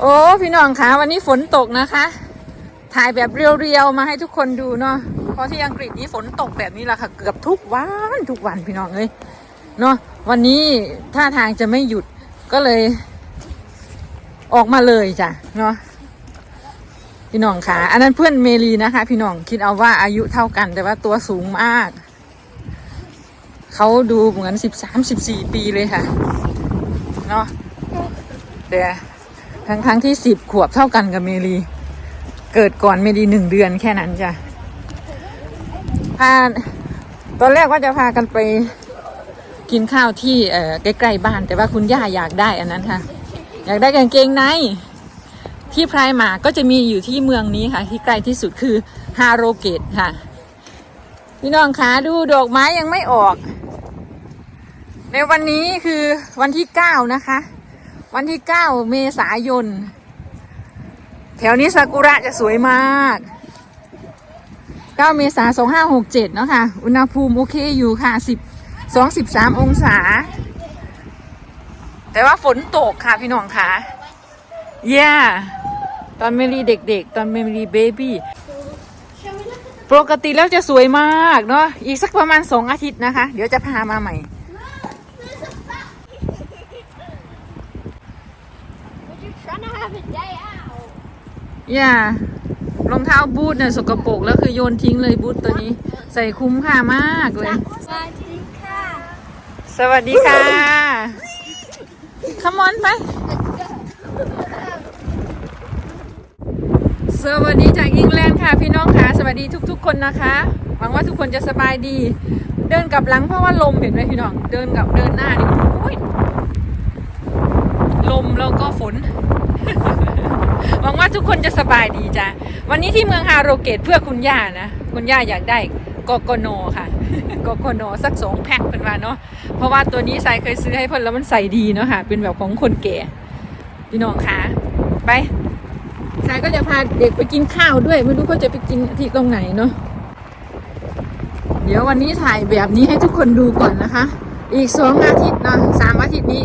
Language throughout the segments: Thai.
โอ้พี่น้องคะวันนี้ฝนตกนะคะ ถ่ายแบบเรียวๆมาให้ทุกคนดูเนาะเพราะที่อังกฤษนี่ฝนตกแบบนี้แหละค่ะ เกือบทุกวันทุกวันพี่น้องเลยเนาะวันนี้ท่าทางจะไม่หยุดก็เลย ออกมาเลยจ้ะเนาะพี่น้องคะอันนั้นเพื่อนเมลีนะคะ พี่น้องคิดเอาว่าอายุเท่ากันแต่ว่าตัวสูงมากเขาดูเหมือนสิบสามสิบสี่ปีเลยค่ะเนาะแต่ ทั้งทั้งๆที่สิบขวบเท่ากันกับเมลี เกิดก่อนเมลีหนึ่งเดือนแค่นั้นจ้ะพาตอนแรกว่าจะพากันไปกินข้าวที่เอ่อใกล้ๆบ้าน แต่ว่าคุณย่าอยากได้อันนั้นค่ะ อยากได้กางเกงในที่พรมาร์คก็จะมีอยู่ที่เมืองนี้ค่ะ ที่ใกล้ที่สุดคือฮาโรเกตค่ะ พี่น้องคะดูดอกไม้ยังไม่ออก ในวันนี้คือวันที่เก้านะคะ วันที่เก้าเมษายน แถวนี้ซากุระจะสวยมาก 9 เมษายน 2567 เนาะค่ะ อุณหภูมิโอเคอยู่ค่ะ 10 2 13องศา แต่ว่าฝนตกค่ะพี่น้องค่ะเย่ตอนเมลีเด็กๆ ตอนเมลีเบบี้ปกติแล้วจะสวยมากเนาะอีกสักประมาณ2อาทิตย์นะคะ เดี๋ยวจะพามาใหม่ อย่ารองเท้าบูทเนี่ยสกปรกแล้วคือโยนทิ้งเลยบูทตัวนี้ ใส่คุ้มค่ามากเลย Sadika. สวัสดีค่ะขมอนไป สวัสดีจากอังกฤษค่ะพี่น้องค่ะ สวัสดีทุก ๆ คนนะคะหวังว่าทุกคนจะสบายดี เดินกลับหลังเพราะว่าลมเห็นไหมพี่น้อง เดินกับเดินหน้านี่ลมแล้วก็ฝน หวังว่าทุกคนจะสบายดีจ้ะวันนี้ที่เมืองฮาโรเกตเพื่อคุณย่านะคุณย่าอยากได้กโกโนค่ะกโกโนสักสองแพ็คเป็นว่าเนาะเพราะว่าตัวนี้สายเคยซื้อให้เพิ่นแล้วมันใส่ดีเนาะค่ะ เป็นแบบของคนแก่พี่น้องคะไปสายก็จะพาเด็กไปกินข้าวด้วย ไม่รู้เขาจะไปกินที่ตรงไหนเนาะเดี๋ยววันนี้ถ่ายแบบนี้ให้ทุกคนดูก่อนนะคะ อีกสองอาทิตย์เนาะสามอาทิตย์นี้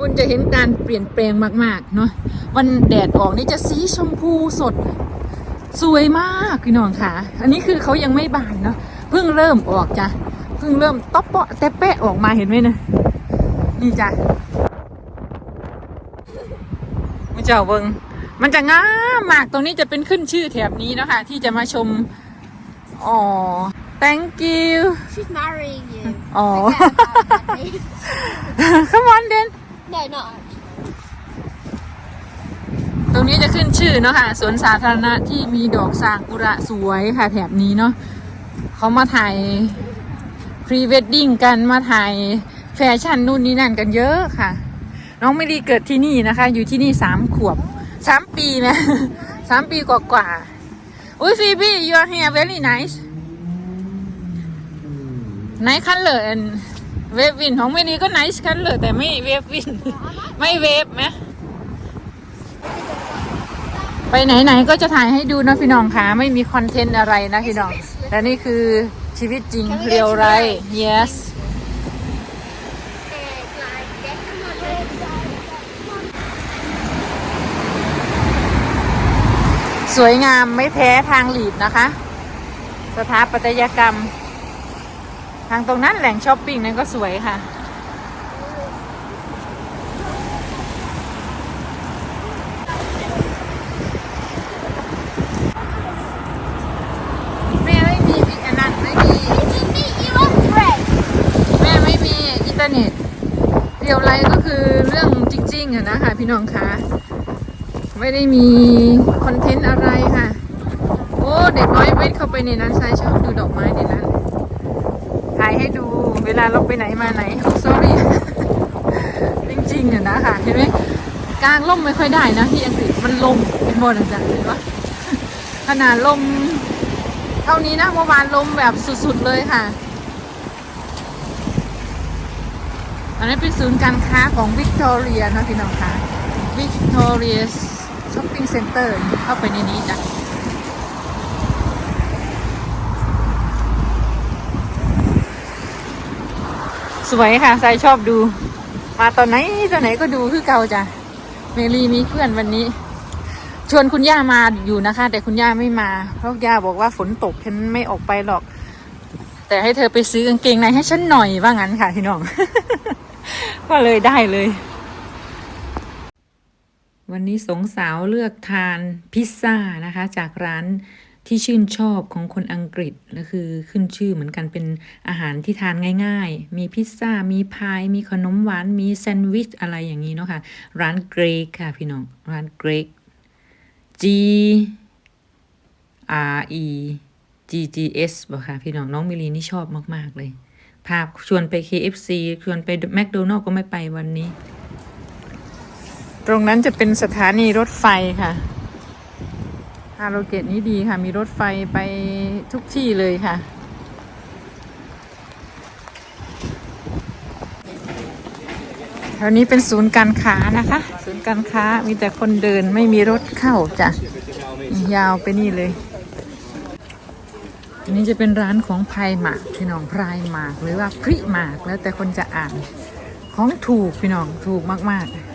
คุณจะเห็นการเปลี่ยนแปลงมากๆเนาะวันแดดออกนี่จะสีชมพูสด สวยมากพี่น้องค่ะ อันนี้คือเขายังไม่บานเนาะเพิ่งเริ่มออกจ้ะเพิ่งเริ่มต๊อปเปาะแต่เปะออกมาเห็นไหมนะนี่จ้ะมันจะเบิงมันจะงามมากตรงนี้จะเป็นขึ้นชื่อแถบนี้เนาะคะ ที่จะมาชมอ๋อ thank you She's marrying you. อ๋อ Forget about that, babe. come on then no, not actually. ตรงนี้จะขึ้นชื่อเนาะค่ะสวนสาธารณะที่มีดอกซากุระสวยค่ะแถบนี้เนาะเขามาถ่ายพรีเวดดิ้งกันมาถ่ายแฟชั่นนู่นนี่นั่นกันเยอะค่ะ น้องไม่ดีเกิดที่นี่นะคะ อยู่ที่นี่สามขวบสามปีนะสามปีกว่ากว่าๆอุ้ยฟีบี้ your hair very nice ไนท์คัน เวฟวินของไม่ดีก็ไนท์คันเลยแต่ไม่เวฟวิน ไม่เวฟไหมไปไหนๆก็จะถ่ายให้ดูนะพี่น้องค่ะไม่มีคอนเทนต์อะไรนะพี่น้องแต่นี่คือชีวิตจริงเรียวไร yes สวยงามไม่แพ้ทางหลีดนะคะ สถาปัตยกรรม ทางตรงนั้นแหล่งช้อปปิ้งนั้นก็สวยค่ะ แม่ไม่มีวิอันนั้นไม่มี Meet you on bread. แม่ไม่มีอินเทอร์เน็ตเรียวไรก็คือเรื่องจริงๆอะนะคะพี่น้องคะไม่ได้มีคอนเทนต์อะไรค่ะ โอ้ เด็กน้อยเวทเข้าไปในนั้นใช่ชอบดูดอกไม้ในนั้นถ่ายให้ดู เวลาเราไปไหนมาไหน sorry จริงๆอะนะค่ะ เห็นไหมกลางล่มไม่ค่อยได้นะที่อังกฤษมันลมเป็นบอลจังเห็นปะขนาดลมเท่านี้นะเมื่อวานลมแบบสุดๆเลยค่ะ อันนี้เป็นศูนย์การค้าของวิกตอเรียนะพี่น้องค่ะวิกตอเรียช้อปปิ้งเซ็นเตอร์เข้าไปในนี้จ้ะ สวยค่ะใส่ชอบดู มาตอนไหนตอนไหนก็ดูคือเก่าจ้ะเมลีมีเพื่อนวันนี้ ชวนคุณย่ามาอยู่นะคะ แต่คุณย่าไม่มา เพราะย่าบอกว่าฝนตกฉันไม่ออกไปหรอก แต่ให้เธอไปซื้อกางเกงในให้ฉันหน่อยว่างั้นค่ะพี่น้อง ก็เลยได้เลย วันนี้สองสาวเลือกทานพิซซ่านะคะ จากร้าน ที่ชื่นชอบของคนอังกฤษก็คือขึ้นชื่อเหมือนกันเป็นอาหารที่ทานง่าย ๆ มีพิซซ่า มีพาย มีขนมหวาน มีแซนด์วิชอะไรอย่างนี้เนาะค่ะ ร้านเกรกค่ะพี่น้อง ร้านเกรก G R E G G S บอกค่ะพี่น้องน้องมิลีนี่ชอบมาก ๆ เลย พาชวนไป KFC ชวนไปแมคโดนัลล์ก็ไม่ไปวันนี้ ตรงนั้นจะเป็นสถานีรถไฟค่ะ ฮาโลเกตนี้ดีค่ะ มีรถไฟไปทุกที่เลยค่ะ แถวนี้เป็นศูนย์การค้านะคะ ศูนย์การค้ามีแต่คนเดินไม่มีรถเข้าจ้ะ ยาวไปนี่เลย อันนี้จะเป็นร้านของพายหมากพี่น้องพรายหมากหรือว่าพริหมากแล้วแต่คนจะอ่าน ของถูกพี่น้องถูกมากๆ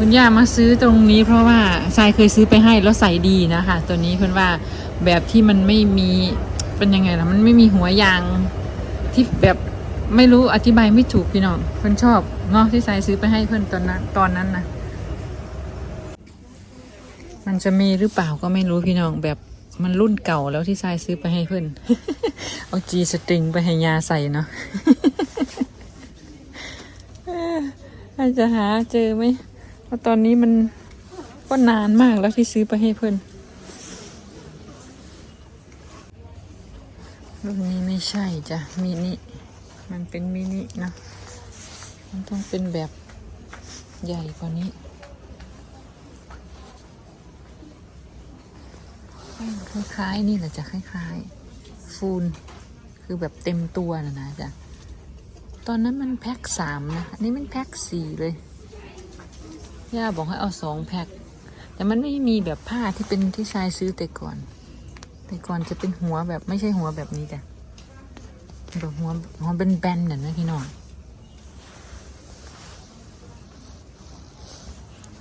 คุณย่ามาซื้อตรงนี้เพราะว่าทรายเคยซื้อไปให้แล้วใส่ดีนะคะ ตัวนี้เพื่อนว่าแบบที่มันไม่มีเป็นยังไงล่ะมันไม่มีหัวยางที่แบบไม่รู้อธิบายไม่ถูกพี่น้องเพื่อนชอบเนาะที่ทรายซื้อไปให้เพื่อนตอนนั้นตอนนั้นนะมันจะมีหรือเปล่าก็ไม่รู้พี่น้องแบบมันรุ่นเก่าแล้วที่ทรายซื้อไปให้เพื่อนเอาจีสตริงไปให้ยาใส่เนาะอาจจะหาเจอไหม เพราะตอนนี้มันก็นานมากแล้วที่ซื้อไปให้เพื่อนรุ่นนี้ไม่ใช่จ้ะมินิมันเป็นมินินะมันต้องเป็นแบบใหญ่กว่านี้คล้ายๆนี่แหละจะคล้ายๆ ฟูลคือแบบเต็มตัวนะนะจ๊ะตอนนั้นมันแพ็คสามนะอันนี้มันแพ็คสี่เลย ย่าบอกให้เอาสองแพ็คแต่มันไม่มีแบบผ้าที่เป็นที่ชายซื้อแต่ก่อน แต่ก่อนจะเป็นหัวแบบไม่ใช่หัวแบบนี้จ้ะแบบหัวหัวเป็นแบนๆน่ะนะพี่น้อง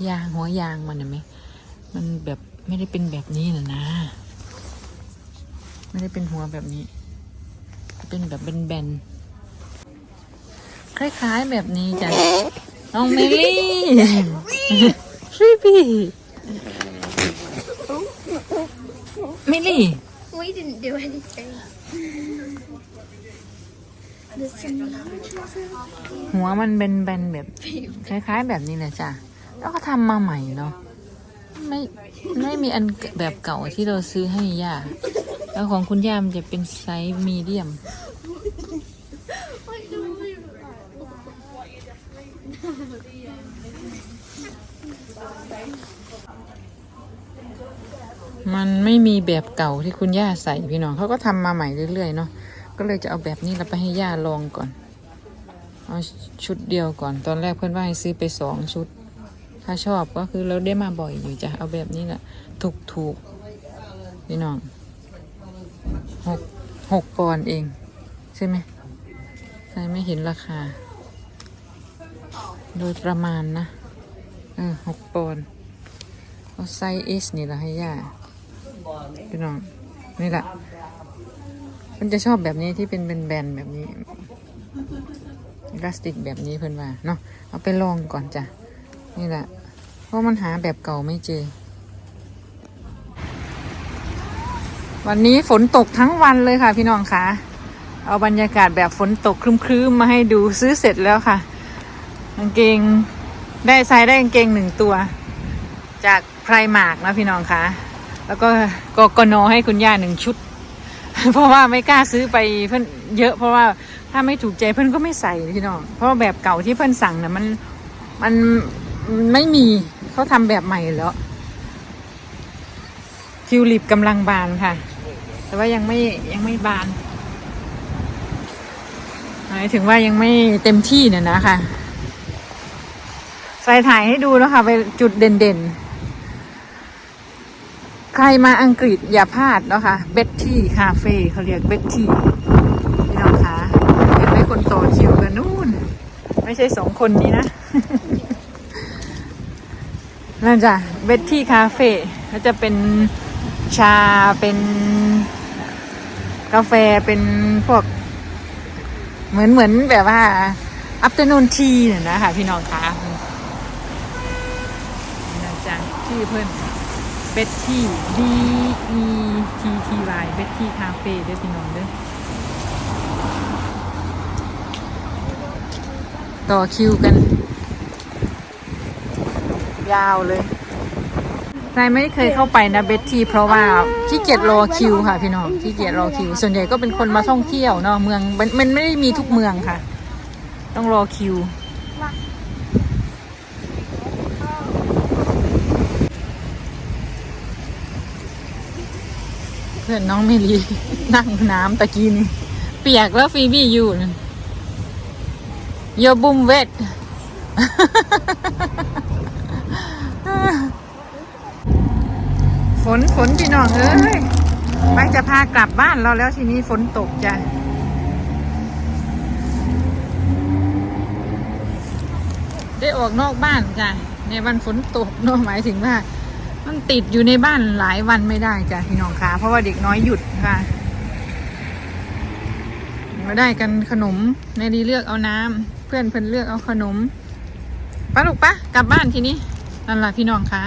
ยางหัวยางมันเห็นไหมมันแบบไม่ได้เป็นแบบนี้นะนะ ไม่ได้เป็นหัวแบบนี้ เป็นแบบแบนๆคล้ายๆแบบนี้จ้ะ น้องเมลี่ฟรีบีเมลี่ We didn't do anything. The sun หัวมันเป็นแบนๆแบบ คล้ายๆ แบบนี้แหละจ้ะ แล้วก็ทำมาใหม่เนาะ ไม่ไม่มีอันแบบเก่าที่เราซื้อให้ย่า แล้วของคุณย่ามันจะเป็นไซส์มีเดียม มันไม่มีแบบเก่าที่คุณย่าใส่พี่น้องเขาก็ทำมาใหม่เรื่อยๆเนาะก็เลยจะเอาแบบนี้เราไปให้ย่าลองก่อน เอาชุดเดียวก่อน ตอนแรกเพื่อนว่าให้ซื้อไปสองชุด ถ้าชอบก็คือเราได้มาบ่อยอยู่จ้ะเอาแบบนี้แหละถูกถูกๆพี่น้องหกหกปอนเอง ใช่ไหมใช่ไม่เห็นราคา โดยประมาณนะเออหกปอนเอาไซส์เอสนี่แหละให้ย่า พี่น้องนี่แหละมันจะชอบแบบนี้ที่เป็นแบนๆแบบนี้พลาสติกแบบนี้เพื่อนว่าเนาะเอาไปลองก่อนจ้ะนี่แหละเพราะมันหาแบบเก่าไม่เจอ วันนี้ฝนตกทั้งวันเลยค่ะพี่น้องคะเอาบรรยากาศแบบฝนตกครึ้มๆมาให้ดูซื้อเสร็จแล้วค่ะกางเกงได้ใส่ได้กางเกงหนึ่งตัว จากไพรมาร์กนะพี่น้องคะ แล้วก็กกนให้คุณย่าหนึ่งชุด เพราะว่าไม่กล้าซื้อไปเพื่อนเยอะ เพราะว่าถ้าไม่ถูกใจเพื่อนก็ไม่ใส่พี่น้องเพราะว่าแบบเก่าที่เพื่อนสั่งนะมันมันไม่มีเขาทำแบบใหม่แล้วทิวลิปกำลังบานค่ะ แต่ว่ายังไม่ยังไม่บานหมายถึงว่ายังไม่เต็มที่เนี่ยนะคะใส่ถ่ายให้ดูแล้วค่ะไปจุดเด่นๆ ใครมาอังกฤษอย่าพลาดนะคะเบตตี้คาเฟ่เขาเรียกเบตตี้พี่น้องคะเห็นไหมคนต่อคิวกันนู่น ไม่ใช่สองคนนี้นะนั่นจ้ะเบตที่คาเฟ่ก็จะเป็นชาเป็นกาแฟเป็นพวก เหมือนเหมือนแบบว่าอัปเ r อร์นูนทีเนี่ยนะคะพี่น้องคะนั่นจ้ะชื่เพิ่อน บตที่ D E T T Y เบตที่คาเฟ่ด้วยพี่น้องเด้วยต่อคิวกัน ยาวเลยนายไม่เคยเข้าไปนะเบตทีเพราะว่าขี้เกียจรอคิวค่ะพี่น้องขี้เกียจรอคิว ส่วนใหญ่ก็เป็นคนมาท่องเที่ยวเนาะเมืองมันไม่ได้มีทุกเมืองค่ะ ต้องรอคิว เพื่อนน้องเมลีนั่งน้ำตะกี้นี่เปียกแล้วฟีบี้อยู่โยบุมเวทฝนฝนพี่น้องเอ้ยไปจะพากลับบ้านเราแล้วทีนี้ฝนตกจ้ะได้ออกนอกบ้านจ้ะในวันฝนตกเนอะหมายถึงว่า มันติดอยู่ในบ้านหลายวันไม่ได้จ้ะพี่น้องคะเพราะว่าเด็กน้อยหยุดค่ะ มาได้กันขนมในดีเลือกเอาน้ำเพื่อนเพื่อนเลือกเอาขนมไปะลูกปะกลับบ้านทีนี้นั่นแหละพี่น้องคะ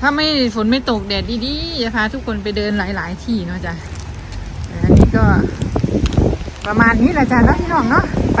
ถ้าไม่ฝนไม่ตกแดดดีๆจะพาทุกคนไปเดินหลาย ๆ ที่เนาะจ้ะแต่อันนี้ก็ประมาณนี้แหละจ้ะเนาะพี่น้องเนาะไป